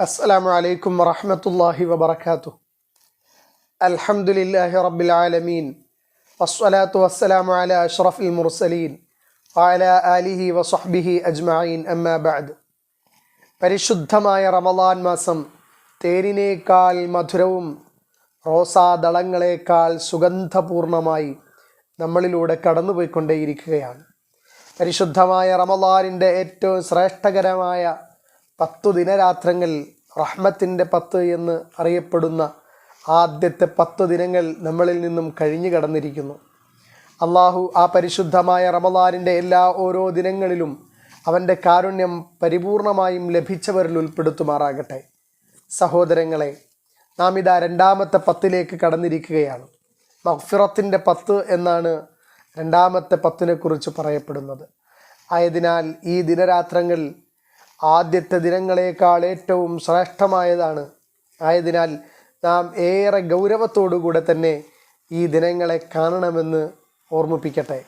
അസ്സലാമു അലൈക്കും വറഹമത്തല്ലാഹി വബർക്കാത്തു അൽഹംദുലില്ലാഹി റബ്ബിൽ ആലമീൻ. വസ്സലാത്തു വസ്സലാമു അല അഷ്റഫിൽ മുർസലീൻ. ആല ആലിഹി വസ്ഹബിഹി അജ്മഈൻ. അമ്മാ ബഅദ്. പരിശുദ്ധമായ റമലാൻ മാസം തേനിനേക്കാൾ മധുരവും റോസാദളങ്ങളേക്കാൾ സുഗന്ധപൂർണമായി നമ്മളിലൂടെ കടന്നുപോയിക്കൊണ്ടേയിരിക്കുകയാണ്. പരിശുദ്ധമായ റമലാനിന്റെ ഏറ്റവും ശ്രേഷ്ഠകരമായ പത്തു ദിനരാത്രങ്ങൾ റഹ്മത്തിന്റെ പത്ത് എന്ന് അറിയപ്പെടുന്ന ആദ്യത്തെ പത്ത് ദിനങ്ങൾ നമ്മളിൽ നിന്നും കഴിഞ്ഞു കടന്നിരിക്കുന്നു. അള്ളാഹു ആ പരിശുദ്ധമായ റമദാനിന്റെ എല്ലാ ഓരോ ദിനങ്ങളിലും അവന്റെ കാരുണ്യം പരിപൂർണമായും ലഭിച്ചവരിൽ ഉൾപ്പെടുത്തുമാറാകട്ടെ. സഹോദരങ്ങളെ നാം ഇതാ രണ്ടാമത്തെ പത്തിലേക്ക് കടന്നിരിക്കുകയാണ്. മഹ്ഫിറത്തിന്റെ പത്ത് എന്നാണ് രണ്ടാമത്തെ പത്തിനെക്കുറിച്ച് പറയപ്പെടുന്നത്. ആയതിനാൽ ഈ ദിനരാത്രങ്ങൾ ആദ്യത്തെ ദിനങ്ങളേക്കാൾ ഏറ്റവും ശ്രേഷ്ഠമായതാണ്. ആയതിനാൽ നാം ഏറെ ഗൗരവത്തോടുകൂടെ തന്നെ ഈ ദിനങ്ങളെ കാണണമെന്ന് ഓർമ്മിപ്പിക്കട്ടെ.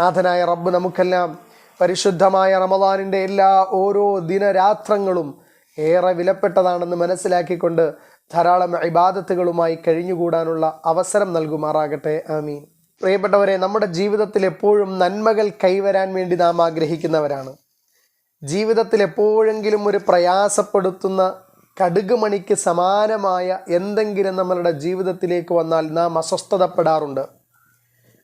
നാഥനായ റബ്ബ് നമുക്കെല്ലാം പരിശുദ്ധമായ റമദാനിന്റെ എല്ലാ ഓരോ ദിനരാത്രങ്ങളും ഏറെ വിലപ്പെട്ടതാണെന്ന് മനസ്സിലാക്കിക്കൊണ്ട് ധാരാളം ഇബാദത്തുകളുമായി കഴിഞ്ഞുകൂടാനുള്ള അവസരം നൽകുമാറാകട്ടെ. ആമീൻ. പ്രിയപ്പെട്ടവരെ നമ്മുടെ ജീവിതത്തിൽ എപ്പോഴും നന്മകൾ കൈവരാൻ വേണ്ടി നാം ആഗ്രഹിക്കുന്നവരാണ്. ജീവിതത്തിൽ എപ്പോഴെങ്കിലും ഒരു പ്രയാസപ്പെടുത്തുന്ന കടുക് മണിക്ക് സമാനമായ എന്തെങ്കിലും നമ്മളുടെ ജീവിതത്തിലേക്ക് വന്നാൽ നാം അസ്വസ്ഥതപ്പെടാറുണ്ട്.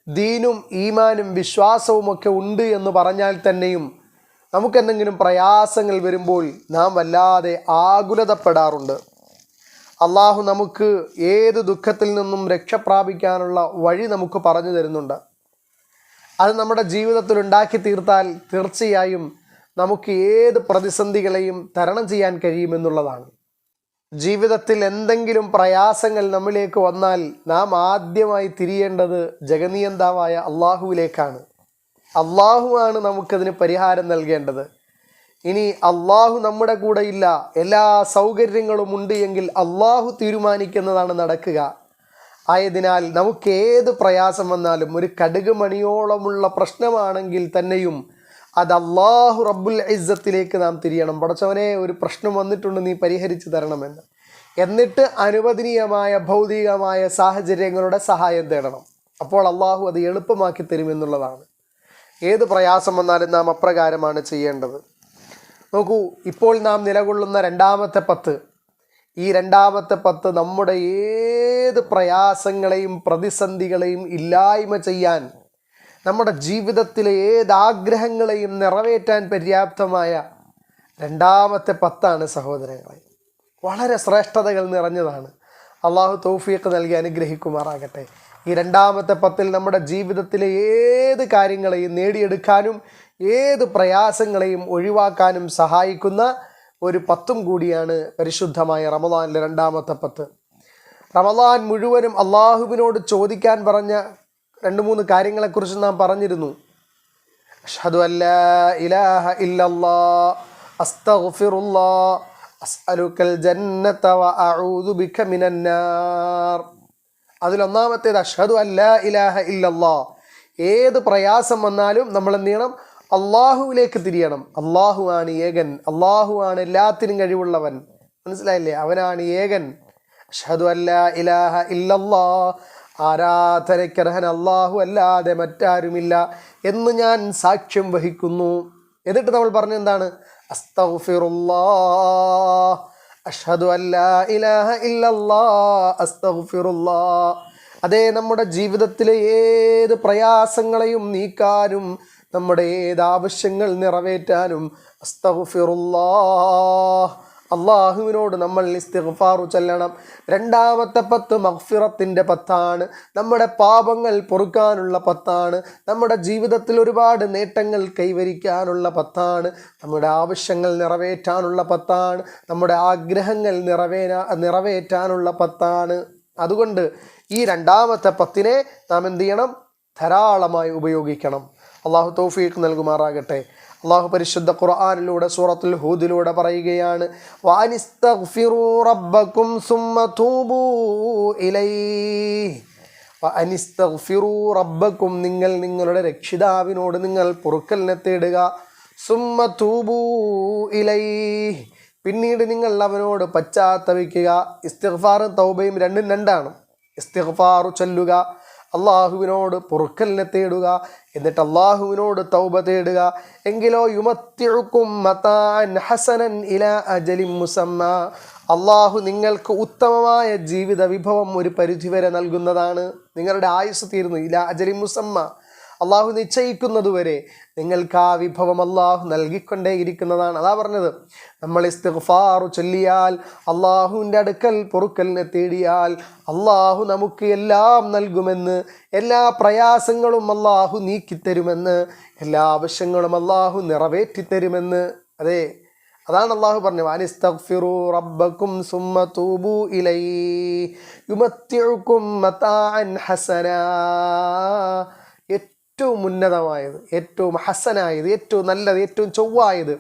ദീനും ഈമാനും വിശ്വാസവും ഒക്കെ ഉണ്ട് എന്ന് പറഞ്ഞാൽ തന്നെയും നമുക്കെന്തെങ്കിലും പ്രയാസങ്ങൾ വരുമ്പോൾ നാം വല്ലാതെ ആകുലതപ്പെടാറുണ്ട്. അള്ളാഹു നമുക്ക് ഏത് ദുഃഖത്തിൽ നിന്നും രക്ഷപ്രാപിക്കാനുള്ള വഴി നമുക്ക് പറഞ്ഞു തരുന്നുണ്ട്. അത് നമ്മുടെ ജീവിതത്തിൽ ഉണ്ടാക്കി തീർത്താൽ തീർച്ചയായും നമുക്ക് ഏത് പ്രതിസന്ധികളെയും തരണം ചെയ്യാൻ കഴിയുമെന്നുള്ളതാണ്. ജീവിതത്തിൽ എന്തെങ്കിലും പ്രയാസങ്ങൾ നമ്മിലേക്ക് വന്നാൽ നാം ആദ്യമായി തിരിയേണ്ടത് ജഗനിയന്താവായ അള്ളാഹുവിലേക്കാണ്. അള്ളാഹുവാണ് നമുക്കതിന് പരിഹാരം നൽകേണ്ടത്. ഇനി അള്ളാഹു നമ്മുടെ കൂടെ ഇല്ല. എല്ലാ സൗകര്യങ്ങളും ഉണ്ട് എങ്കിൽ അള്ളാഹു തീരുമാനിക്കുന്നതാണ് നടക്കുക. ആയതിനാൽ നമുക്ക് ഏത് പ്രയാസം വന്നാലും ഒരു കടുക് മണിയോളമുള്ള പ്രശ്നമാണെങ്കിൽ തന്നെയും അത് അള്ളാഹു റബ്ബുൽ ഇസ്സത്തിലേക്ക് നാം തിരിയണം. പടച്ചവനെ ഒരു പ്രശ്നം വന്നിട്ടുണ്ട് നീ പരിഹരിച്ചു തരണമെന്ന്. എന്നിട്ട് അനുവദനീയമായ ഭൗതികമായ സാഹചര്യങ്ങളുടെ സഹായം തേടണം. അപ്പോൾ അള്ളാഹു അത് എളുപ്പമാക്കി തരുമെന്നുള്ളതാണ് ഏത് പ്രയാസം വന്നാലും നാം അപ്രകാരമാണ് ചെയ്യേണ്ടത്. നോക്കൂ ഇപ്പോൾ നാം നിലകൊള്ളുന്ന രണ്ടാമത്തെ പത്ത്. ഈ രണ്ടാമത്തെ പത്ത് നമ്മുടെ ഏത് പ്രയാസങ്ങളെയും പ്രതിസന്ധികളെയും ഇല്ലായ്മ ചെയ്യാൻ നമ്മുടെ ജീവിതത്തിലെ ഏതാഗ്രഹങ്ങളെയും നിറവേറ്റാൻ പര്യാപ്തമായ രണ്ടാമത്തെ പത്താണ് സഹോദരങ്ങളെ. വളരെ ശ്രേഷ്ഠതകൾ നിറഞ്ഞതാണ്. അള്ളാഹു തൗഫീഖ് നൽകി അനുഗ്രഹിക്കുമാറാകട്ടെ. ഈ രണ്ടാമത്തെ പത്തിൽ നമ്മുടെ ജീവിതത്തിലെ ഏത് കാര്യങ്ങളെയും നേടിയെടുക്കാനും ഏത് പ്രയാസങ്ങളെയും ഒഴിവാക്കാനും സഹായിക്കുന്ന ഒരു പത്തും കൂടിയാണ് പരിശുദ്ധമായ റമദാനിലെ രണ്ടാമത്തെ പത്ത്. റമദാൻ മുഴുവനും അള്ളാഹുവിനോട് ചോദിക്കാൻ പറഞ്ഞ രണ്ട് മൂന്ന് കാര്യങ്ങളെക്കുറിച്ച് നാം പറഞ്ഞിരുന്നു. അഷ്ഹദു അസ്അലുക്കൽ ജന്നത ബിക മിനന്നാർ അതിലൊന്നാമത്തേത് അഷ്ഹദു അല്ലാ ഇലാഹ ഏത് പ്രയാസം വന്നാലും നമ്മൾ എന്ത് ചെയ്യണം? അള്ളാഹുവിലേക്ക് തിരിയണം. അള്ളാഹു ആണ് ഏകൻ. അള്ളാഹു ആണ് എല്ലാത്തിനും കഴിവുള്ളവൻ. മനസ്സിലായില്ലേ? അവനാണ് ഏകൻ. അഷ്ഹദു അല്ലാ ഇലാഹ ഇല്ലല്ലാ ആരാധനയ്ക്കർഹൻ അള്ളാഹു അല്ലാതെ മറ്റാരുമില്ല എന്ന് ഞാൻ സാക്ഷ്യം വഹിക്കുന്നു. എന്നിട്ട് നമ്മൾ പറഞ്ഞ എന്താണ്? അഷ്ഹദു അതേ നമ്മുടെ ജീവിതത്തിലെ ഏത് പ്രയാസങ്ങളെയും നീക്കാനും നമ്മുടെ ഏത് ആവശ്യങ്ങൾ നിറവേറ്റാനും അസ്തഗ്ഫിറുല്ലാ അള്ളാഹുവിനോട് നമ്മൾ ഇസ്തിഗ്ഫാറു ചെല്ലണം. രണ്ടാമത്തെ പത്ത് മഹ്ഫിറത്തിന്റെ പത്താണ്. നമ്മുടെ പാപങ്ങൾ പൊറുക്കാനുള്ള പത്താണ്. നമ്മുടെ ജീവിതത്തിൽ ഒരുപാട് നേട്ടങ്ങൾ കൈവരിക്കാനുള്ള പത്താണ്. നമ്മുടെ ആവശ്യങ്ങൾ നിറവേറ്റാനുള്ള പത്താണ്. നമ്മുടെ ആഗ്രഹങ്ങൾ നിറവേറ്റാ നിറവേറ്റാനുള്ള പത്താണ്. അതുകൊണ്ട് ഈ രണ്ടാമത്തെ പത്തിനെ നാം എന്ത് ചെയ്യണം? ധാരാളമായി ഉപയോഗിക്കണം. അള്ളാഹു തൗഫീഖ് നൽകുമാറാകട്ടെ. അള്ളാഹു പരിശുദ്ധ ഖുർആാനിലൂടെ സൂറത്തുൽ ഹൂദിലൂടെ പറയുകയാണ് റബ്ബക്കും നിങ്ങൾ നിങ്ങളുടെ രക്ഷിതാവിനോട് നിങ്ങൾ പൊറുക്കലിനെ തേടുക. തൂബൂ പിന്നീട് നിങ്ങൾ അവനോട് പശ്ചാത്തപിക്കുക. ഇസ്തിഗ്ഫാറും തൗബയും രണ്ടും രണ്ടാണ്. ഇസ്തിഗ്ഫാറു ചൊല്ലുക. അള്ളാഹുവിനോട് പൊറുക്കലിനെ തേടുക എന്നിട്ട് അള്ളാഹുവിനോട് തൗബ തേടുക. എങ്കിലോ യുമത്തിഴുക്കും ഹസനൻ ഇല അജലിം മുസമ്മ. അള്ളാഹു നിങ്ങൾക്ക് ഉത്തമമായ ജീവിത വിഭവം ഒരു പരിധിവരെ നൽകുന്നതാണ്. നിങ്ങളുടെ ആയുസ് തീർന്നു. ഇല അജലിം മുസമ്മ. അള്ളാഹു നിശ്ചയിക്കുന്നതുവരെ നിങ്ങൾക്ക് ആ വിഭവം അള്ളാഹു നൽകിക്കൊണ്ടേയിരിക്കുന്നതാണ്. അതാ പറഞ്ഞത് നമ്മൾ ഇസ്തിഗ്ഫാറു ചൊല്ലിയാൽ അള്ളാഹുവിന്റെ അടുക്കൽ പൊറുക്കലിനെ തേടിയാൽ അള്ളാഹു നമുക്ക് എല്ലാം നൽകുമെന്ന് എല്ലാ പ്രയാസങ്ങളും അള്ളാഹു നീക്കിത്തരുമെന്ന് എല്ലാ ആവശ്യങ്ങളും അള്ളാഹു നിറവേറ്റിത്തരുമെന്ന്. അതെ അതാണ് അള്ളാഹു പറഞ്ഞു അനിസ്തഗ്ഫിറു റബ്ബക്കും സുമ്മ തൂബു ഇലൈ യുമത്തിഴുക്കും മതാഅൻ ഹസനാ. ഏറ്റവും ഉന്നതമായത് ഏറ്റവും ഹസനായത് ഏറ്റവും നല്ലത് ഏറ്റവും ചൊവ്വായത്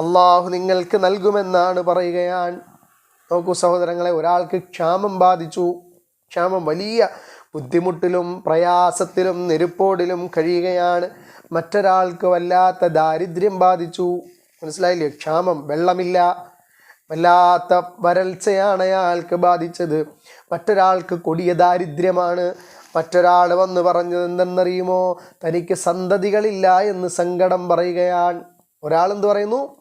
അള്ളാഹു നിങ്ങൾക്ക് നൽകുമെന്നാണ് പറയുകയാണ്. നോക്കൂ സഹോദരങ്ങളെ ഒരാൾക്ക് ക്ഷാമം ബാധിച്ചു ക്ഷാമം വലിയ ബുദ്ധിമുട്ടിലും പ്രയാസത്തിലും നെരുപ്പോടിലും കഴിയുകയാണ്. മറ്റൊരാൾക്ക് വല്ലാത്ത ദാരിദ്ര്യം ബാധിച്ചു. മനസ്സിലായില്ലേ? ക്ഷാമം വെള്ളമില്ല വല്ലാത്ത വരൾച്ചയാണ് അയാൾക്ക് ബാധിച്ചത്. മറ്റൊരാൾക്ക് കൊടിയ ദാരിദ്ര്യമാണ്. മറ്റൊരാൾ വന്ന് പറഞ്ഞത് എന്തെന്നറിയുമോ? തനിക്ക് സന്തതികളില്ല എന്ന് സങ്കടം പറയുകയാണ്. ഒരാൾ എന്ത് പറയുന്നു?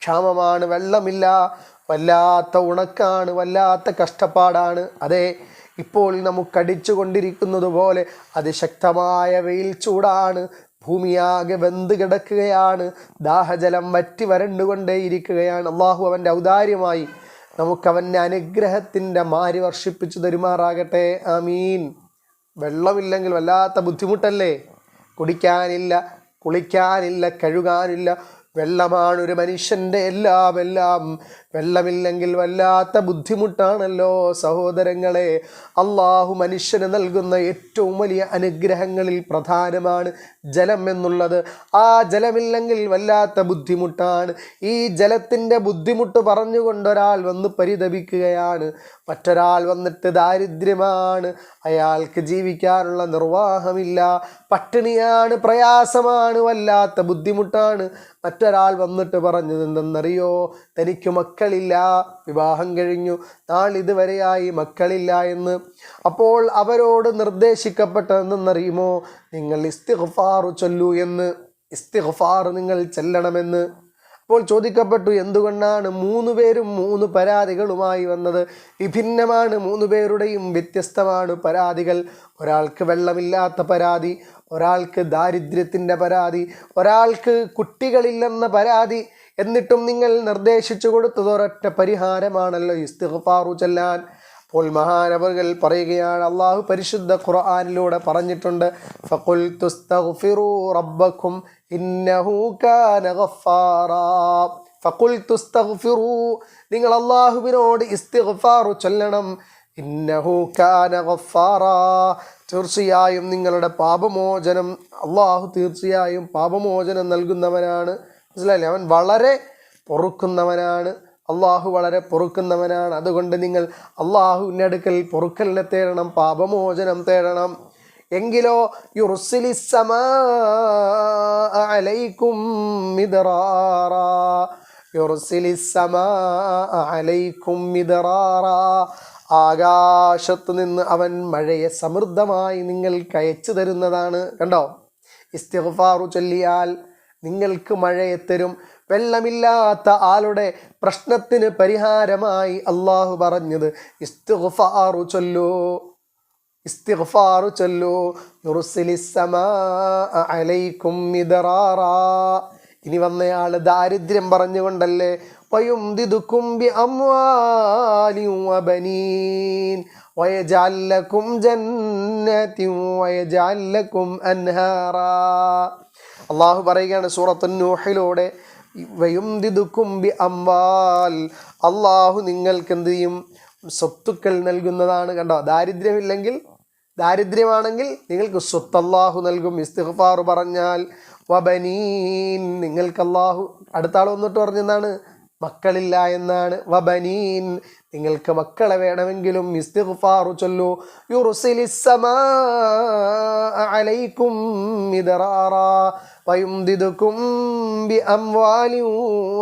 ക്ഷാമമാണ് വെള്ളമില്ല വല്ലാത്ത ഉണക്കാണ് വല്ലാത്ത കഷ്ടപ്പാടാണ്. അതെ ഇപ്പോൾ നമുക്കടിച്ചു കൊണ്ടിരിക്കുന്നത് പോലെ അതിശക്തമായ വെയിൽ ചൂടാണ്. ഭൂമിയാകെ വെന്ത് കിടക്കുകയാണ്. ദാഹജലം വറ്റി വരണ്ടുകൊണ്ടേയിരിക്കുകയാണ്. അള്ളാഹു അവന്റെ ഔദാര്യമായി നമുക്കവന്റെ അനുഗ്രഹത്തിന്റെ മാരി വർഷിപ്പിച്ചു തരുമാറാകട്ടെ. ആമീൻ. വെള്ളമില്ലെങ്കിൽ വല്ലാത്ത ബുദ്ധിമുട്ടല്ലേ? കുടിക്കാനില്ല കുളിക്കാനില്ല കഴുകാനില്ല. വെള്ളമാണ് ഒരു മനുഷ്യന്റെ എല്ലാം എല്ലാം. വെള്ളമില്ലെങ്കിൽ വല്ലാത്ത ബുദ്ധിമുട്ടാണല്ലോ സഹോദരങ്ങളെ. അള്ളാഹു മനുഷ്യന് നൽകുന്ന ഏറ്റവും വലിയ അനുഗ്രഹങ്ങളിൽ പ്രധാനമാണ് ജലം എന്നുള്ളത്. ആ ജലമില്ലെങ്കിൽ വല്ലാത്ത ബുദ്ധിമുട്ടാണ്. ഈ ജലത്തിന്റെ ബുദ്ധിമുട്ട് പറഞ്ഞുകൊണ്ടൊരാൾ വന്ന് പരിതപിക്കുകയാണ്. മറ്റൊരാൾ വന്നിട്ട് ദാരിദ്ര്യമാണ്. അയാൾക്ക് ജീവിക്കാനുള്ള നിർവാഹമില്ല. പട്ടിണിയാണ് പ്രയാസമാണ് വല്ലാത്ത ബുദ്ധിമുട്ടാണ്. മറ്റൊരാൾ വന്നിട്ട് പറഞ്ഞത് എന്തെന്നറിയോ? തനിക്ക് മക്കളില്ല വിവാഹം കഴിഞ്ഞു. നാളിതുവരെയായി മക്കളില്ല എന്ന് അപ്പോൾ അവരോട് നിർദ്ദേശിക്കപ്പെട്ടതെന്നറിയുമോ നിങ്ങൾ ഇസ്തിഗ്ഫാറു ചൊല്ലൂ എന്ന് ഇസ്തിഗ്ഫാർ നിങ്ങൾ ചെല്ലണമെന്ന്. അപ്പോൾ ചോദിക്കപ്പെട്ടു എന്തുകൊണ്ടാണ് മൂന്ന് പേരും മൂന്ന് പരാതികളുമായി വന്നത്? വിഭിന്നമാണ് മൂന്ന് പേരുടെയും വ്യത്യസ്തമാണ് പരാതികൾ. ഒരാൾക്ക് വെള്ളമില്ലാത്ത പരാതി ഒരാൾക്ക് ദാരിദ്ര്യത്തിന്റെ പരാതി ഒരാൾക്ക് കുട്ടികളില്ലെന്ന പരാതി എന്നിട്ടും നിങ്ങൾ നിർദ്ദേശിച്ചു കൊടുത്തത് ഒരൊറ്റ പരിഹാരമാണല്ലോ. ഇസ്തിഗ്ഫാറു ചെല്ലാൻ. അപ്പോൾ മഹാനവറുകൾ പറയുകയാണ് അള്ളാഹു പരിശുദ്ധ ഖുർആാനിലൂടെ പറഞ്ഞിട്ടുണ്ട് ഫഖുൽ തുസ്തഗ്ഫിറു റബ്ബക്കും ഇന്നഹു കാന ഗഫാറാ. തുസ്തഗ്ഫിറു നിങ്ങൾ അള്ളാഹുവിനോട് ഇസ്തിഗ്ഫാറു ചൊല്ലണം. ഇന്നഹു കാന ഗഫാറ. തീർച്ചയായും നിങ്ങളുടെ പാപമോചനം അള്ളാഹു തീർച്ചയായും പാപമോചനം നൽകുന്നവനാണ്. മനസ്സിലായില്ലേ? അവൻ വളരെ പൊറുക്കുന്നവനാണ്. അള്ളാഹു വളരെ പൊറുക്കുന്നവനാണ്. അതുകൊണ്ട് നിങ്ങൾ അള്ളാഹുവിന്റെ അടുക്കൽ പൊറുക്കലിനെ തേടണം പാപമോചനം തേടണം. എങ്കിലോ ആകാശത്ത് നിന്ന് അവൻ മഴയെ സമൃദ്ധമായി നിങ്ങൾ അയച്ചു തരുന്നതാണ്. കണ്ടോ? ഇസ്തിഫാറു ചൊല്ലിയാൽ നിങ്ങൾക്ക് മഴയെ തരും. വെള്ളമില്ലാത്ത ആളുടെ പ്രശ്നത്തിന് പരിഹാരമായി അള്ളാഹു പറഞ്ഞത് ഇസ്തുഫാറു ചൊല്ലൂ ഇസ്തിഗ്ഫാറു ചൊല്ലൂ അലൈക്കും മിദറാറാ. ഇനി വന്നയാൾ ദാരിദ്ര്യം പറഞ്ഞുകൊണ്ടല്ലേ വയും ദിതുക്കുംബി അംവാലിയും വയജാലക്കും ജന്നത്തിയും വയജാലക്കും അൻഹാറാ. അള്ളാഹു പറയുകയാണ് സൂറത്തു നൂഹിലൂടെ വയുംദിദുക്കും ബി അംവാൽ അള്ളാഹു നിങ്ങൾക്ക് എന്ത് ചെയ്യും? സ്വത്തുക്കൾ നൽകുന്നതാണ് കണ്ടോ? ദാരിദ്ര്യമില്ലെങ്കിൽ ദാരിദ്ര്യമാണെങ്കിൽ നിങ്ങൾക്ക് സ്വത്ത് അള്ളാഹു നൽകും. ഇസ്തിഗ്ഫാർ പറഞ്ഞാൽ വബനീൻ. നിങ്ങൾക്ക് അള്ളാഹു അടുത്ത ആൾ വന്നിട്ട് പറഞ്ഞെന്താണ്? മക്കളില്ല എന്നാണ് വബനീൻ നിങ്ങൾക്ക് മക്കളെ വേണമെങ്കിലും ഇസ്തിഗ്ഫാറു ചൊല്ലൂ യുർസിലിസ്സമാ അലൈക്കും മിദറാറാ വയുംദിദുക്കും ബിഅംവാലിൻ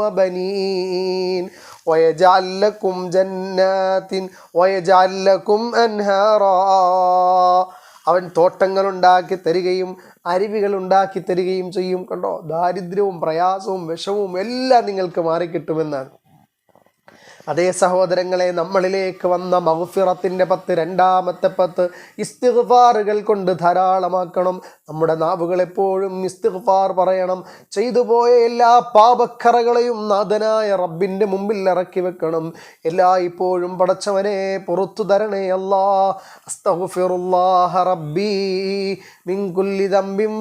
വബനീൻ ويجعل لكم جنات ويجعل لكم أنهارا അവൻ തോട്ടങ്ങൾ ഉണ്ടാക്കി തരികയും അരുവികൾ ഉണ്ടാക്കി തരികയും ചെയ്യും. കണ്ടോ? ദാരിദ്ര്യവും പ്രയാസവും വിഷവും എല്ലാം നിങ്ങൾക്ക് മാറിക്കിട്ടുമെന്നാണ്. അതേ സഹോദരങ്ങളെ നമ്മളിലേക്ക് വന്ന മൗഫിറത്തിന്റെ പത്ത് രണ്ടാമത്തെ പത്ത് ഇസ്തിഗ്ഫാറുകൾ കൊണ്ട് ധാരാളമാക്കണം. നമ്മുടെ നാവുകൾ എപ്പോഴും ഇസ്തിഗ്ഫാർ പറയണം. ചെയ്തു പോയ എല്ലാ പാപക്കറകളെയും നാഥനായ റബ്ബിന്റെ മുമ്പിൽ ഇറക്കി വെക്കണം. എല്ലാ ഇപ്പോഴും പടച്ചവനെ പുറത്തു തരണേ അല്ലാ. അസ്തഗ്ഫിറുല്ലാഹ റബ്ബി മിൻ കുല്ലി ദംബിൻ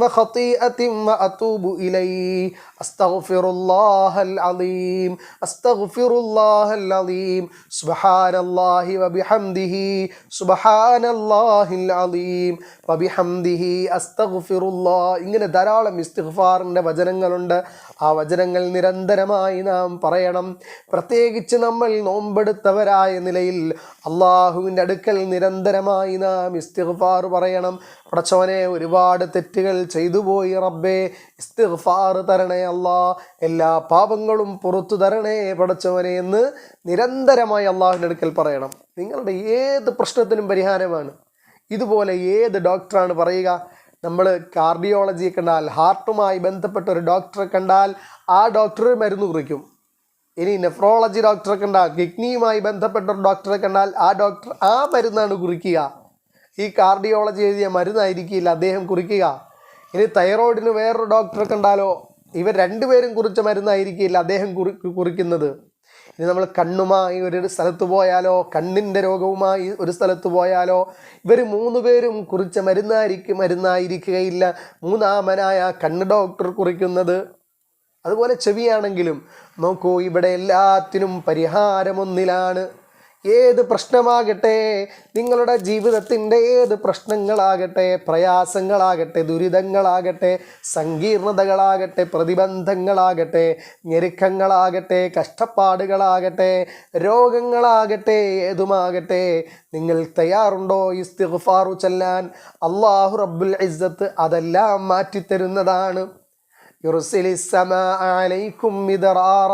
ഇങ്ങനെ ധാരാളം ഇസ്തിഗ്ഫാറിന്റെ വചനങ്ങളുണ്ട്. ആ വചനങ്ങൾ നിരന്തരമായി നാം പറയണം. പ്രത്യേകിച്ച് നമ്മൾ നോമ്പെടുത്തവരായ നിലയിൽ അള്ളാഹുവിന്റെ അടുക്കൽ നിരന്തരമായി നാം ഇസ്തിഗ്ഫാർ പറയണം. പടച്ചവനെ ഒരുപാട് തെറ്റുകൾ ചെയ്തു പോയി റബ്ബേ. ഇസ്തിഫാർ തരണേ അല്ലാ. എല്ലാ പാപങ്ങളും പുറത്തു തരണേ പടച്ചവനെ എന്ന് നിരന്തരമായി അള്ളാഹുവിന്റെ അടുക്കൽ പറയണം. നിങ്ങളുടെ ഏത് പ്രശ്നത്തിനും പരിഹാരമാണ്. ഇതുപോലെ ഏത് ഡോക്ടറാണ് പറയുക? നമ്മൾ കാർഡിയോളജിയെ കണ്ടാൽ ഹാർട്ടുമായി ബന്ധപ്പെട്ട ഒരു ഡോക്ടറെ കണ്ടാൽ ആ ഡോക്ടർ മരുന്ന് കുറിക്കും. ഇനി നെഫ്രോളജി ഡോക്ടറെ കണ്ടാൽ കിഡ്നിയുമായി ബന്ധപ്പെട്ട ഒരു ഡോക്ടറെ കണ്ടാൽ ആ ഡോക്ടർ ആ മരുന്നാണ് കുറിക്കുക. ഈ കാർഡിയോളജി എഴുതിയ മരുന്നായിരിക്കില്ല അദ്ദേഹം കുറിക്കുക. ഇനി തൈറോയിഡിന് വേറൊരു ഡോക്ടറെ കണ്ടാലോ ഇവർ രണ്ടുപേരും കുറിച്ച മരുന്നായിരിക്കില്ല അദ്ദേഹം കുറി കുറിക്കുന്നത്. ഇനി നമ്മൾ കണ്ണുമായി ഒരു സ്ഥലത്ത് പോയാലോ? കണ്ണിന്റെ രോഗവുമായി ഒരു സ്ഥലത്ത് പോയാലോ? ഇവർ മൂന്ന് പേരും കുറിച്ച മരുന്നായിരിക്കും മരുന്നായിരിക്കുകയില്ല. മൂന്നാമനായ കണ്ണ് ഡോക്ടർ കുറിക്കുന്നത്. അതുപോലെ ചെവിയാണെങ്കിലും നോക്കൂ ഇവിടെ എല്ലാത്തിനും പരിഹാരമൊന്നിലാണ്. ഏത് പ്രശ്നമാകട്ടെ നിങ്ങളുടെ ജീവിതത്തിന്റെ ഏത് പ്രശ്നങ്ങളാകട്ടെ പ്രയാസങ്ങളാകട്ടെ ദുരിതങ്ങളാകട്ടെ സങ്കീർണതകളാകട്ടെ പ്രതിബന്ധങ്ങളാകട്ടെ ഞെരുക്കങ്ങളാകട്ടെ കഷ്ടപ്പാടുകളാകട്ടെ രോഗങ്ങളാകട്ടെ ഏതുമാകട്ടെ നിങ്ങൾ തയ്യാറുണ്ടോ ഇസ്തിഗ്ഫാറു ചെല്ലാൻ? അള്ളാഹു റബ്ബുൽ ഇസ്സത്ത് അതെല്ലാം മാറ്റിത്തരുന്നതാണ്. യുറുസിലിസമ ആലൈക്കും മിതറാറ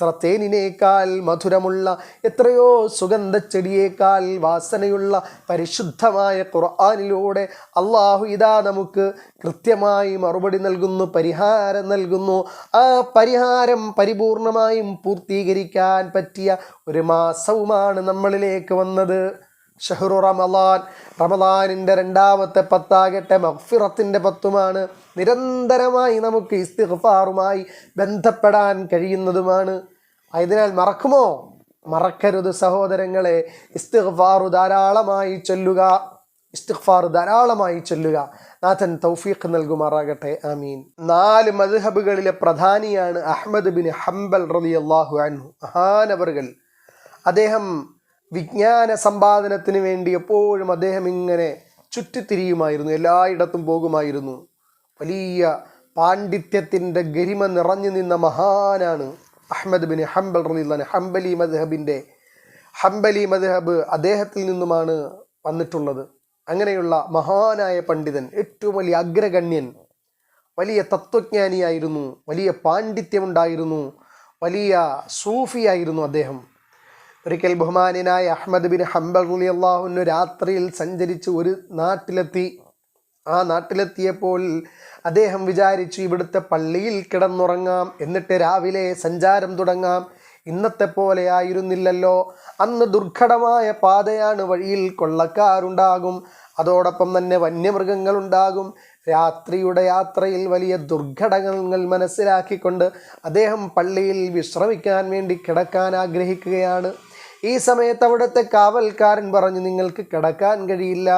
എത്ര തേനിനേക്കാൾ മധുരമുള്ള എത്രയോ സുഗന്ധച്ചെടിയേക്കാൾ വാസനയുള്ള പരിശുദ്ധമായ ഖുർആാനിലൂടെ അള്ളാഹു ഇതാ നമുക്ക് കൃത്യമായി മറുപടി നൽകുന്നു പരിഹാരം നൽകുന്നു. ആ പരിഹാരം പരിപൂർണമായും പൂർത്തീകരിക്കാൻ പറ്റിയ ഒരു മാസവുമാണ് നമ്മളിലേക്ക് വന്നത്. ഷഹ്റു റമലാൻ. റമലാനിന്റെ രണ്ടാമത്തെ പത്താകട്ടെ മഹ്ഫിറത്തിന്റെ പത്തുമാണ്. നിരന്തരമായി നമുക്ക് ഇസ്തിഗ്ഫാറുമായി ബന്ധപ്പെടാൻ കഴിയുന്നതുമാണ്. ആയതിനാൽ മറക്കുമോ? മറക്കരുത് സഹോദരങ്ങളെ. ഇസ്തിഗ്ഫാറു ധാരാളമായി ചൊല്ലുക. ഇസ്തിഗ്ഫാർ ധാരാളമായി ചൊല്ലുക. നാഥൻ തൗഫീഖ് നൽകുമാറാകട്ടെ. ആമീൻ. നാല് മദ്ഹബുകളിലെ പ്രധാനിയാണ് അഹമ്മദ് ബിൻ ഹംബൽ റളിയല്ലാഹു അൻഹു. മഹാനവറുകൾ. അദ്ദേഹം വിജ്ഞാന സമ്പാദനത്തിന് വേണ്ടി എപ്പോഴും അദ്ദേഹം ഇങ്ങനെ ചുറ്റിത്തിരിയുമായിരുന്നു എല്ലായിടത്തും പോകുമായിരുന്നു. വലിയ പാണ്ഡിത്യത്തിന്റെ ഗരിമ നിറഞ്ഞു നിന്ന മഹാനാണ് അഹമ്മദ് ബിൻ ഹംബൽ റളിയല്ലാഹു ഹംബലി മദ്ഹബിന്റെ ഹംബലി മദ്ഹബ് അദ്ദേഹത്തിൽ നിന്നുമാണ് വന്നിട്ടുള്ളത്. അങ്ങനെയുള്ള മഹാനായ പണ്ഡിതൻ ഏറ്റവും വലിയ അഗ്രഗണ്യൻ വലിയ തത്വജ്ഞാനിയായിരുന്നു വലിയ പാണ്ഡിത്യമുണ്ടായിരുന്നു വലിയ സൂഫിയായിരുന്നു അദ്ദേഹം. ഒരിക്കൽ ബഹുമാനായ അഹമ്മദ് ബിൻ ഹംബൽ അലി അള്ളാഹുന് രാത്രിയിൽ സഞ്ചരിച്ച് ഒരു നാട്ടിലെത്തി. ആ നാട്ടിലെത്തിയപ്പോൾ അദ്ദേഹം വിചാരിച്ചു ഇവിടുത്തെ പള്ളിയിൽ കിടന്നുറങ്ങാം എന്നിട്ട് രാവിലെ സഞ്ചാരം തുടങ്ങാം. ഇന്നത്തെ പോലെ ആയിരുന്നില്ലല്ലോ. അന്ന് ദുർഘടമായ പാതയാണ് വഴിയിൽ കൊള്ളക്കാരുണ്ടാകും. അതോടൊപ്പം തന്നെ വന്യമൃഗങ്ങളുണ്ടാകും രാത്രിയുടെ യാത്രയിൽ വലിയ ദുർഘടങ്ങൾ മനസ്സിലാക്കിക്കൊണ്ട് അദ്ദേഹം പള്ളിയിൽ വിശ്രമിക്കാൻ വേണ്ടി കിടക്കാൻ ആഗ്രഹിക്കുകയാണ്. ഈ സമയത്ത് അവിടുത്തെ കാവൽക്കാരൻ പറഞ്ഞു നിങ്ങൾക്ക് കിടക്കാൻ കഴിയില്ല.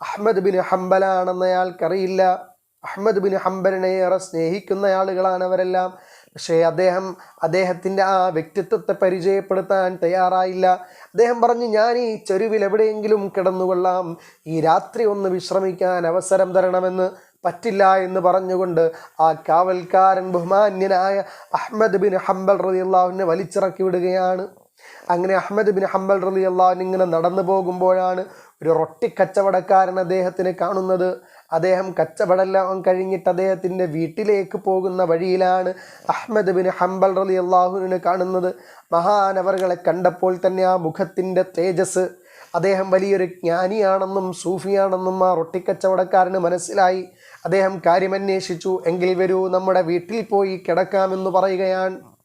അഹമ്മദ് ബിൻ ഹംബലാണെന്ന് അയാൾക്കറിയില്ല അഹമ്മദ് ബിൻ ഹംബലിനെ ഏറെ സ്നേഹിക്കുന്ന ആളുകളാണ് അവരെല്ലാം. പക്ഷേ അദ്ദേഹം അദ്ദേഹത്തിന്റെ ആ വ്യക്തിത്വത്തെ പരിചയപ്പെടുത്താൻ തയ്യാറായില്ല. അദ്ദേഹം പറഞ്ഞു ഞാൻ ഈ ചെരുവിൽ എവിടെയെങ്കിലും കിടന്നുകൊള്ളാം. ഈ രാത്രി ഒന്ന് വിശ്രമിക്കാൻ അവസരം തരണമെന്ന് പറ്റില്ല എന്ന് പറഞ്ഞുകൊണ്ട് ആ കാവൽക്കാരൻ ബഹുമാന്യനായ അഹമ്മദ് ബിൻ ഹംബൽ റളിയല്ലാഹുവിനെ വലിച്ചിറക്കി വിടുകയാണ്. അങ്ങനെ അഹമ്മദ് ബിൻ ഹംബൽ റലി അള്ളാഹു ഇങ്ങനെ നടന്നു പോകുമ്പോഴാണ് ഒരു റൊട്ടി കച്ചവടക്കാരൻ അദ്ദേഹത്തിന് കാണുന്നത്. അദ്ദേഹം കച്ചവടമെല്ലാം കഴിഞ്ഞിട്ട് അദ്ദേഹത്തിന്റെ വീട്ടിലേക്ക് പോകുന്ന വഴിയിലാണ് അഹമ്മദ് ബിൻ ഹംബൽ റലി അള്ളാഹുവിനെ കാണുന്നത്. മഹാനവറുകളെ കണ്ടപ്പോൾ തന്നെ ആ മുഖത്തിന്റെ തേജസ്. അദ്ദേഹം വലിയൊരു ജ്ഞാനിയാണെന്നും സൂഫിയാണെന്നും ആ റൊട്ടിക്കച്ചവടക്കാരന് മനസ്സിലായി. അദ്ദേഹം കാര്യമന്വേഷിച്ചു എങ്കിൽ വരൂ നമ്മുടെ വീട്ടിൽ പോയി കിടക്കാമെന്ന് പറയുകയാണ്.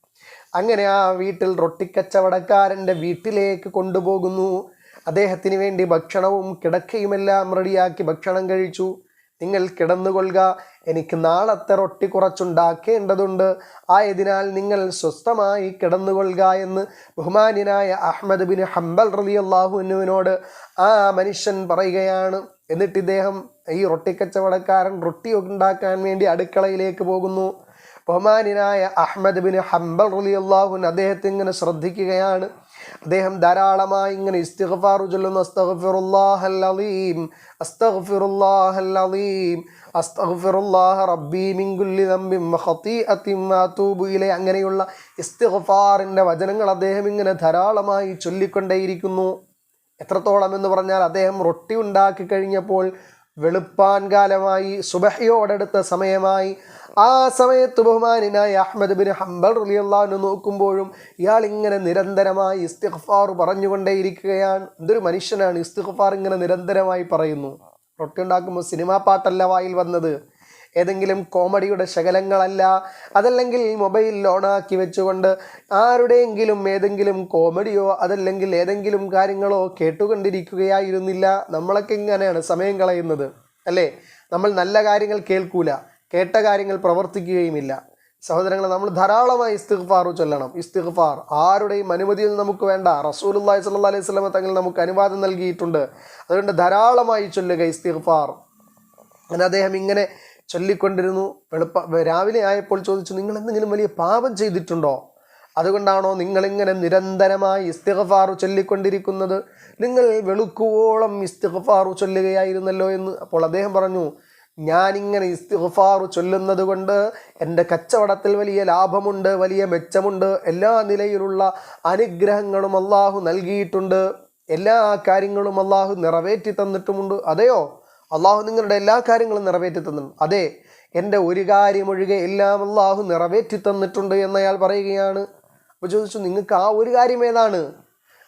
അങ്ങനെ ആ വീട്ടിൽ റൊട്ടിക്കച്ചവടക്കാരന്റെ വീട്ടിലേക്ക് കൊണ്ടുപോകുന്നു. അദ്ദേഹത്തിന് വേണ്ടി ഭക്ഷണവും കിടക്കയുമെല്ലാം റെഡിയാക്കി ഭക്ഷണം കഴിച്ചു. നിങ്ങൾ കിടന്നുകൊള്ളുക. എനിക്ക് നാളത്തെ റൊട്ടി കുറച്ചുണ്ടാക്കേണ്ടതുണ്ട്. ആയതിനാൽ നിങ്ങൾ സ്വസ്ഥമായി കിടന്നുകൊള്ളുക എന്ന് ബഹുമാന്യനായ അഹമ്മദ് ബിൻ ഹംബൽ റലി അള്ളാഹുവിനോട് ആ മനുഷ്യൻ പറയുകയാണ്. എന്നിട്ട് ഇദ്ദേഹം ഈ റൊട്ടിക്കച്ചവടക്കാരൻ റൊട്ടി ഉണ്ടാക്കാൻ വേണ്ടി അടുക്കളയിലേക്ക് പോകുന്നു. ബഹുമാന്യനായ അഹമ്മദ് ബിൻ ഹംബൽ റലി അള്ളാഹുൻ അദ്ദേഹത്തെ ഇങ്ങനെ ശ്രദ്ധിക്കുകയാണ്. അദ്ദേഹം ധാരാളമായി ഇങ്ങനെ ഇസ്തിഗ്ഫാറു ചൊല്ലുന്നു. അസ്തഗ്ഫിറുല്ലാഹൽ അലീം അസ്തഗ്ഫിറുല്ലാഹൽ അലീം അസ്തഗ്ഫിറുല്ലാഹ റബ്ബി മിൻ കുല്ലി ഇലൈ. അങ്ങനെയുള്ള ഇസ്തിഗ്ഫാറിന്റെ വചനങ്ങൾ അദ്ദേഹം ഇങ്ങനെ ധാരാളമായി ചൊല്ലിക്കൊണ്ടേയിരിക്കുന്നു. എത്രത്തോളം എന്ന് പറഞ്ഞാൽ അദ്ദേഹം റൊട്ടി ഉണ്ടാക്കി കഴിഞ്ഞപ്പോൾ വെളുപ്പാൻ കാലമായി സുബഹയോടടുത്ത സമയമായി ആ സമയത്ത് ബഹുമാനായ അഹമ്മദ് ബിൻ ഹംബൽ റലിയല്ലാന്ന് നോക്കുമ്പോഴും ഇയാൾ ഇങ്ങനെ നിരന്തരമായി ഇസ്തിഗ്ഫാർ പറഞ്ഞുകൊണ്ടേയിരിക്കുകയാണ്. എന്തൊരു മനുഷ്യനാണ് ഇസ്തിഗ്ഫാർ ഇങ്ങനെ നിരന്തരമായി പറയുന്നു. റൊട്ടി ഉണ്ടാക്കുമ്പോൾ സിനിമാ പാട്ടല്ല വായിൽ വന്നത്. ഏതെങ്കിലും കോമഡിയുടെ ശകലങ്ങളല്ല. അതല്ലെങ്കിൽ മൊബൈൽ ഓണാക്കി വെച്ചുകൊണ്ട് ആരുടെയെങ്കിലും ഏതെങ്കിലും കോമഡിയോ അതല്ലെങ്കിൽ ഏതെങ്കിലും കാര്യങ്ങളോ കേട്ടുകൊണ്ടിരിക്കുകയായിരുന്നില്ല. നമ്മളൊക്കെ ഇങ്ങനെയാണ് സമയം കളയുന്നത്. അല്ലേ? നമ്മൾ നല്ല കാര്യങ്ങൾ കേൾക്കൂല. കേട്ട കാര്യങ്ങൾ പ്രവർത്തിക്കുകയുമില്ല. സഹോദരങ്ങളെ നമ്മൾ ധാരാളമായി ഇസ്തിഗ്ഫാർ ചൊല്ലണം. ഇസ്തിഗ്ഫാർ ആരുടെയും അനുമതിയിൽ നമുക്ക് വേണ്ട. റസൂലുള്ളാഹി സ്വല്ലല്ലാഹി അലൈഹി സ്വലമ തങ്ങൾ നമുക്ക് അനുവാദം നൽകിയിട്ടുണ്ട്. അതുകൊണ്ട് ധാരാളമായി ചൊല്ലുക ഇസ്തിഗ്ഫാർ. അങ്ങനെ അദ്ദേഹം ഇങ്ങനെ ചൊല്ലിക്കൊണ്ടിരുന്നു. വെളുപ്പ രാവിലെ ആയപ്പോൾ ചോദിച്ചു നിങ്ങൾ എന്തെങ്കിലും വലിയ പാപം ചെയ്തിട്ടുണ്ടോ? അതുകൊണ്ടാണോ നിങ്ങളിങ്ങനെ നിരന്തരമായി ഇസ്തിഗ്ഫാർ ചൊല്ലിക്കൊണ്ടിരിക്കുന്നത്? നിങ്ങൾ വെളുക്കുവോളം ഇസ്തിഗ്ഫാർ ചൊല്ലുകയായിരുന്നല്ലോ എന്ന്. അപ്പോൾ അദ്ദേഹം പറഞ്ഞു ഞാനിങ്ങനെ ഇസ്തിഗ്ഫാർ ചൊല്ലുന്നത് കൊണ്ട് എന്റെ കച്ചവടത്തിൽ വലിയ ലാഭമുണ്ട് വലിയ മെച്ചമുണ്ട്. എല്ലാ നിലയിലുള്ള അനുഗ്രഹങ്ങളും അള്ളാഹു നൽകിയിട്ടുണ്ട്. എല്ലാ കാര്യങ്ങളും അള്ളാഹു നിറവേറ്റി തന്നിട്ടുമുണ്ട്. അതെയോ? അള്ളാഹു നിങ്ങളുടെ എല്ലാ കാര്യങ്ങളും നിറവേറ്റി തന്നിട്ടുണ്ട്. അതെ എന്റെ ഒരു കാര്യമൊഴികെ എല്ലാം അള്ളാഹു നിറവേറ്റി തന്നിട്ടുണ്ട് എന്നയാൾ പറയുകയാണ്. അപ്പോൾ ചോദിച്ചു നിങ്ങൾക്ക് ആ ഒരു കാര്യം ഏതാണ്?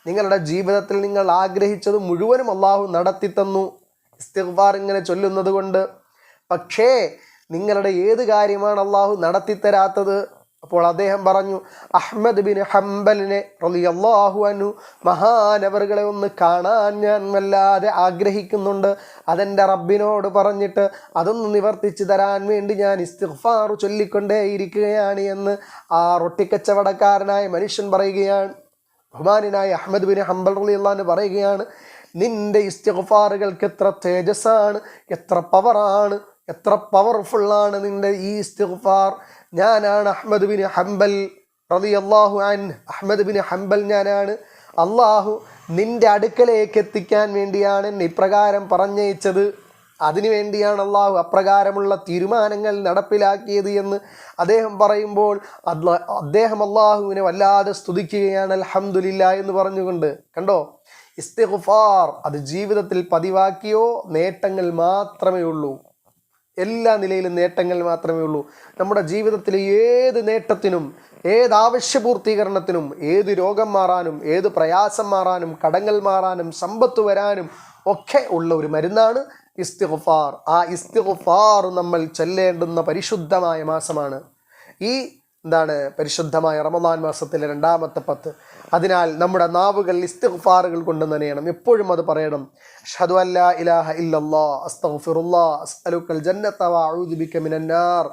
നിങ്ങളുടെ ജീവിതത്തിൽ നിങ്ങൾ ആഗ്രഹിച്ചത് മുഴുവനും അള്ളാഹു നടത്തി തന്നു. ഇസ്തിഗ്ഫാർ ഇങ്ങനെ ചൊല്ലുന്നത് കൊണ്ട് പക്ഷേ നിങ്ങളുടെ ഏത് കാര്യമാണ് അള്ളാഹു നടത്തിത്തരാത്തത്? അപ്പോൾ അദ്ദേഹം പറഞ്ഞു അഹ്മദ് ബിൻ ഹംബലിനെ റളിയല്ലാഹു അനു മഹാനവറുകളെ ഒന്ന് കാണാൻ ഞാൻ വല്ലാതെ ആഗ്രഹിക്കുന്നുണ്ട്. അതെന്റെ റബ്ബിനോട് പറഞ്ഞിട്ട് അതൊന്ന് നിവർത്തിച്ചു തരാൻ വേണ്ടി ഞാൻ ഇസ്തിഗ്ഫാർ ചൊല്ലിക്കൊണ്ടേയിരിക്കുകയാണ് എന്ന് ആ റൊട്ടിക്കച്ചവടക്കാരനായ മനുഷ്യൻ പറയുകയാണ്. ബഹുമാനായ അഹമ്മദ് ബിൻ ഹംബൽ റളിയല്ലാഹു പറയുകയാണ് നിന്റെ ഇസ്തിഫാറുകൾക്ക് എത്ര തേജസ്സാണ് എത്ര പവറാണ് എത്ര പവർഫുള്ളാണ് നിന്റെ ഈ ഇസ്തിഗ്ഫാർ. ഞാനാണ് അഹമ്മദ് ബിൻ ഹംബൽ റതി അള്ളാഹു അൻ അഹമ്മദ് ബിൻ ഹംബൽ ഞാനാണ്. അള്ളാഹു നിന്റെ അടുക്കലേക്ക് എത്തിക്കാൻ വേണ്ടിയാണ് എന്നെ ഇപ്രകാരം പറഞ്ഞയച്ചത്. അതിനു വേണ്ടിയാണ് അള്ളാഹു അപ്രകാരമുള്ള തീരുമാനങ്ങൾ നടപ്പിലാക്കിയത് എന്ന് അദ്ദേഹം പറയുമ്പോൾ അദ്ദേഹം അള്ളാഹുവിനെ വല്ലാതെ സ്തുതിക്കുകയാണ് അലഹമില്ല എന്ന് പറഞ്ഞുകൊണ്ട്. കണ്ടോ? ഇസ്തിഗ്ഫാർ അത് ജീവിതത്തിൽ പതിവാക്കിയോ നേട്ടങ്ങൾ മാത്രമേ ഉള്ളൂ. എല്ലാ നിലയിലും നേട്ടങ്ങൾ മാത്രമേ ഉള്ളൂ. നമ്മുടെ ജീവിതത്തിലെ ഏത് നേട്ടത്തിനും ഏത് ആവശ്യപൂർത്തീകരണത്തിനും ഏത് രോഗം മാറാനും ഏത് പ്രയാസം മാറാനും കടങ്ങൾ മാറാനും സമ്പത്ത് വരാനും ഒക്കെ ഉള്ള ഒരു മരുന്നാണ് ഇസ്തിഗ്ഫാർ. ആ ഇസ്തിഗ്ഫാർ നമ്മൾ ചെല്ലേണ്ടുന്ന പരിശുദ്ധമായ മാസമാണ്. ഈ എന്താണ് പരിശുദ്ധമായ റമദാൻ മാസത്തിലെ രണ്ടാമത്തെ പത്ത്. അതിനാൽ നമ്മുടെ നാവുകൾ ഇസ്തിഗ്ഫാറുകൾ കൊണ്ട് നനയണം. എപ്പോഴും അത് പറയണം. അഷ്ഹദു അല്ലാ ഇലാഹ ഇല്ലല്ലാ അസ്തഗ്ഫിറുല്ലാ അസ്അലുക്കൽ ജന്നത വഅഊദു ബിക മിനന്നാർ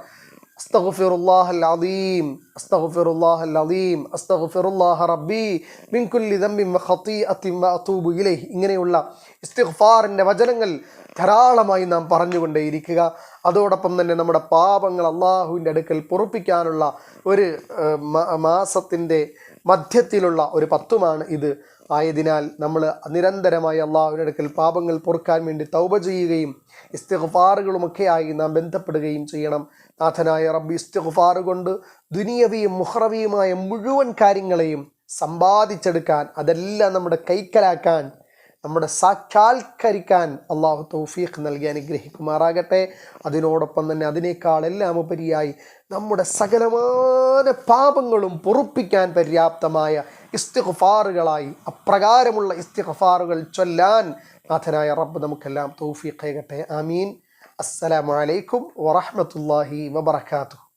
أستغفر الله العظيم أستغفر الله العظيم أستغفر الله ربي من كل ذنب وخطيئة وأتوب إليه ഇങ്ങനെയുള്ള ഇസ്തിഗ്ഫാറിൻ്റെ വചനങ്ങൾ ധാരാളമായി നാം പറഞ്ഞുകൊണ്ടേയിരിക്കുക അതോടൊപ്പം തന്നെ നമ്മുടെ പാപങ്ങൾ അള്ളാഹുവിൻ്റെ അടുക്കൽ പൊറുപ്പിക്കാനുള്ള ഒരു ഏഹ്, മ- മാസത്തിൻ്റെ മധ്യത്തിലുള്ള ഒരു പത്തുമാണ് ഇത് ആയതിനാൽ നമ്മൾ നിരന്തരമായി അടുക്കൽ പാപങ്ങൾ പൊറുക്കാൻ വേണ്ടി തൗബ ചെയ്യുകയും ഇസ്തിഗ്ഫാറുകളുമൊക്കെയായി നാം ബന്ധപ്പെടുകയും ചെയ്യണം. നാഥനായ റബ്ബി ഇസ്തിഗ്ഫാർ കൊണ്ട് ദുനിയവിയും മുഹ്റവിയുമായ മുഴുവൻ കാര്യങ്ങളെയും സമ്പാദിച്ചെടുക്കാൻ അതെല്ലാം നമ്മുടെ കൈക്കലാക്കാൻ നമ്മുടെ സാക്ഷാത്കരിക്കാൻ അള്ളാഹു തൗഫീഖ് നൽകി അനുഗ്രഹിക്കുമാറാകട്ടെ. അതിനോടൊപ്പം തന്നെ അതിനേക്കാൾ എല്ലാം ഉപരിയായി നമ്മുടെ സകലമായ പാപങ്ങളും പൊറുപ്പിക്കാൻ പര്യാപ്തമായ ഇസ്തിഗ്ഫാറുകളായി അപ്രകാരമുള്ള ഇസ്തിഖഫാറുകൾ ചൊല്ലാൻ നാഥനായ റബ്ബ് നമുക്കെല്ലാം തൗഫീഖ് ആമീൻ. അസ്സലാമു അലൈക്കും വറഹ്മത്തുള്ളാഹി വബറകാതുഹു.